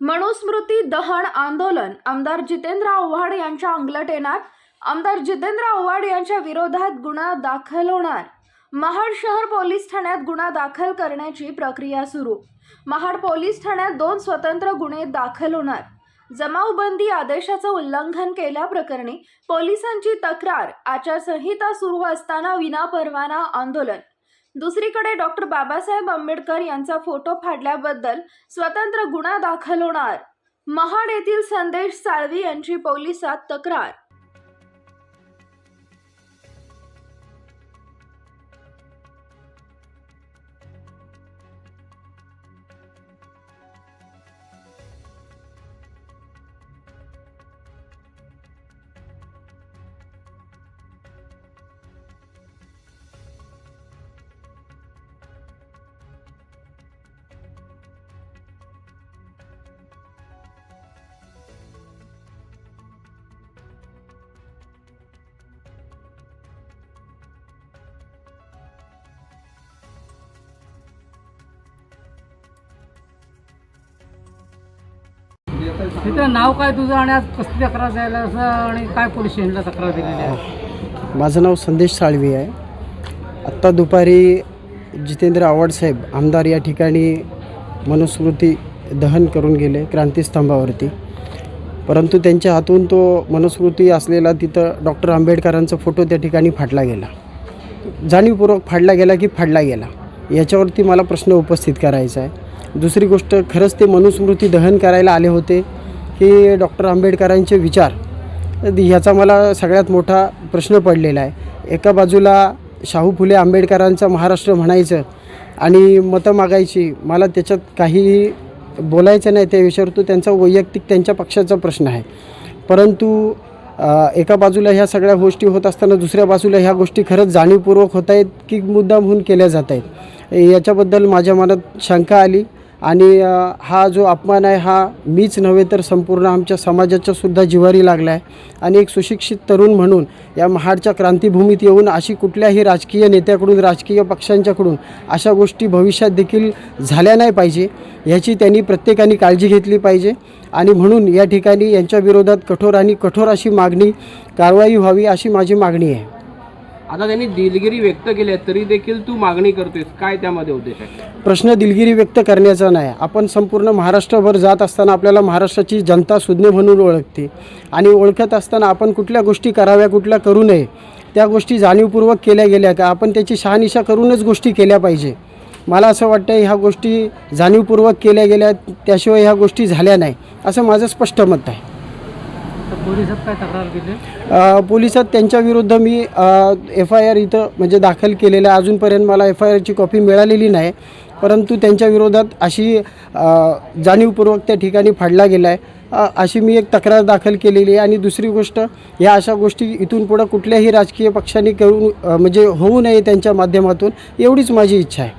मनुस्मृती दहन आंदोलन. आमदार जितेंद्र आव्हाड यांच्या अंगलट येणार आमदार जितेंद्र आव्हाड यांच्या विरोधात गुन्हा दाखल होणार. महाड शहर पोलीस ठाण्यात गुन्हा दाखल करण्याची प्रक्रिया सुरू. महाड पोलीस ठाण्यात दोन स्वतंत्र गुन्हे दाखल होणार. जमावबंदी आदेशाचं उल्लंघन केल्याप्रकरणी पोलिसांची तक्रार. आचारसंहिता सुरू असताना विनापरवाना आंदोलन. दुसरीकडे डॉक्टर बाबासाहेब आंबेडकर यांचा फोटो फाडल्याबद्दल स्वतंत्र गुन्हा दाखल होणार. महाड येथील संदेश साळवी यांची पोलिसात तक्रार तिथं नाव काय तुझं आणि आज कसली तक्रार द्यायला असं आणि काय पोलीस स्टेशनला तक्रार दिलेली आहे? हो. माझं नाव संदेश साळवी आहे. आत्ता दुपारी जितेंद्र आव्हाडसाहेब आमदार या ठिकाणी मनुस्मृती दहन करून गेले क्रांतीस्तंभावरती परंतु त्यांच्या हातून तो मनुस्मृती असलेला तिथं डॉक्टर आंबेडकरांचा फोटो त्या ठिकाणी फाडला गेला. जाणीवपूर्वक फाडला गेला की फाडला गेला. याच्यावरती मला प्रश्न उपस्थित करायचा आहे. दुसरी गोष्ट खरंच ते मनुस्मृती दहन करायला आले होते की डॉक्टर आंबेडकरांचे विचार. ह्याचा मला सगळ्यात मोठा प्रश्न पडलेला आहे. एका बाजूला शाहू फुले आंबेडकरांचं महाराष्ट्र म्हणायचं आणि मतं मागायची मला त्याच्यात काहीही बोलायचं नाही त्या विषयावर तो त्यांचा वैयक्तिक त्यांच्या पक्षाचा प्रश्न आहे. परंतु एका बाजूला ह्या सगळ्या गोष्टी होत असताना दुसऱ्या बाजूला ह्या गोष्टी खरंच जाणीवपूर्वक होत आहेत की मुद्दामहून केल्या जात आहेत. याच्याबद्दल माझ्या मनात शंका आली. आणि हा जो अपमान आहे हा मीच नव्हे तर संपूर्ण आमच्या समाजाच्यासुद्धा जिवारी लागला आहे आणि एक सुशिक्षित तरुण म्हणून या महाडच्या क्रांतीभूमीत येऊन अशी कुठल्याही राजकीय नेत्याकडून राजकीय पक्षांच्याकडून अशा गोष्टी भविष्यात देखील झाल्या नाही पाहिजे ह्याची त्यांनी प्रत्येकाने काळजी घेतली पाहिजे. आणि म्हणून या ठिकाणी यांच्या विरोधात कठोर आणि कठोर अशी मागणी कारवाई व्हावी अशी माझी मागणी आहे. आता त्यांनी दिलगिरी व्यक्त केली आहे तरी देखील तू मागणी करतोयस. काय त्यामध्ये उद्देश आहे? प्रश्न दिलगिरी व्यक्त करण्याचा नाही. आपण संपूर्ण महाराष्ट्रभर जात असताना आपल्याला महाराष्ट्राची जनता सुज्ञ म्हणून ओळखते. आणि ओळखत असताना आपण कुठल्या गोष्टी कराव्या कुठल्या करू नये त्या गोष्टी जाणीवपूर्वक केल्या गेल्या का? आपण त्याची शहानिशा करूनच गोष्टी केल्या पाहिजे. मला असं वाटतं ह्या गोष्टी जाणीवपूर्वक केल्या गेल्या त्याशिवाय ह्या गोष्टी झाल्या नाही असं माझं स्पष्ट मत आहे. पोलिसात काय तक्रार पोलिसात त्यांच्याविरुद्ध मी एफ आय आर इथं म्हणजे दाखल केलेलं आहे. अजूनपर्यंत मला एफ आय आरची कॉपी मिळालेली नाही. परंतु त्यांच्या विरोधात अशी जाणीवपूर्वक त्या ठिकाणी फाडला गेला आहे अशी मी एक तक्रार दाखल केलेली आहे. आणि दुसरी गोष्ट या अशा गोष्टी इथून पुढं कुठल्याही राजकीय पक्षाने करू म्हणजे होऊ नये त्यांच्या माध्यमातून एवढीच माझी इच्छा आहे.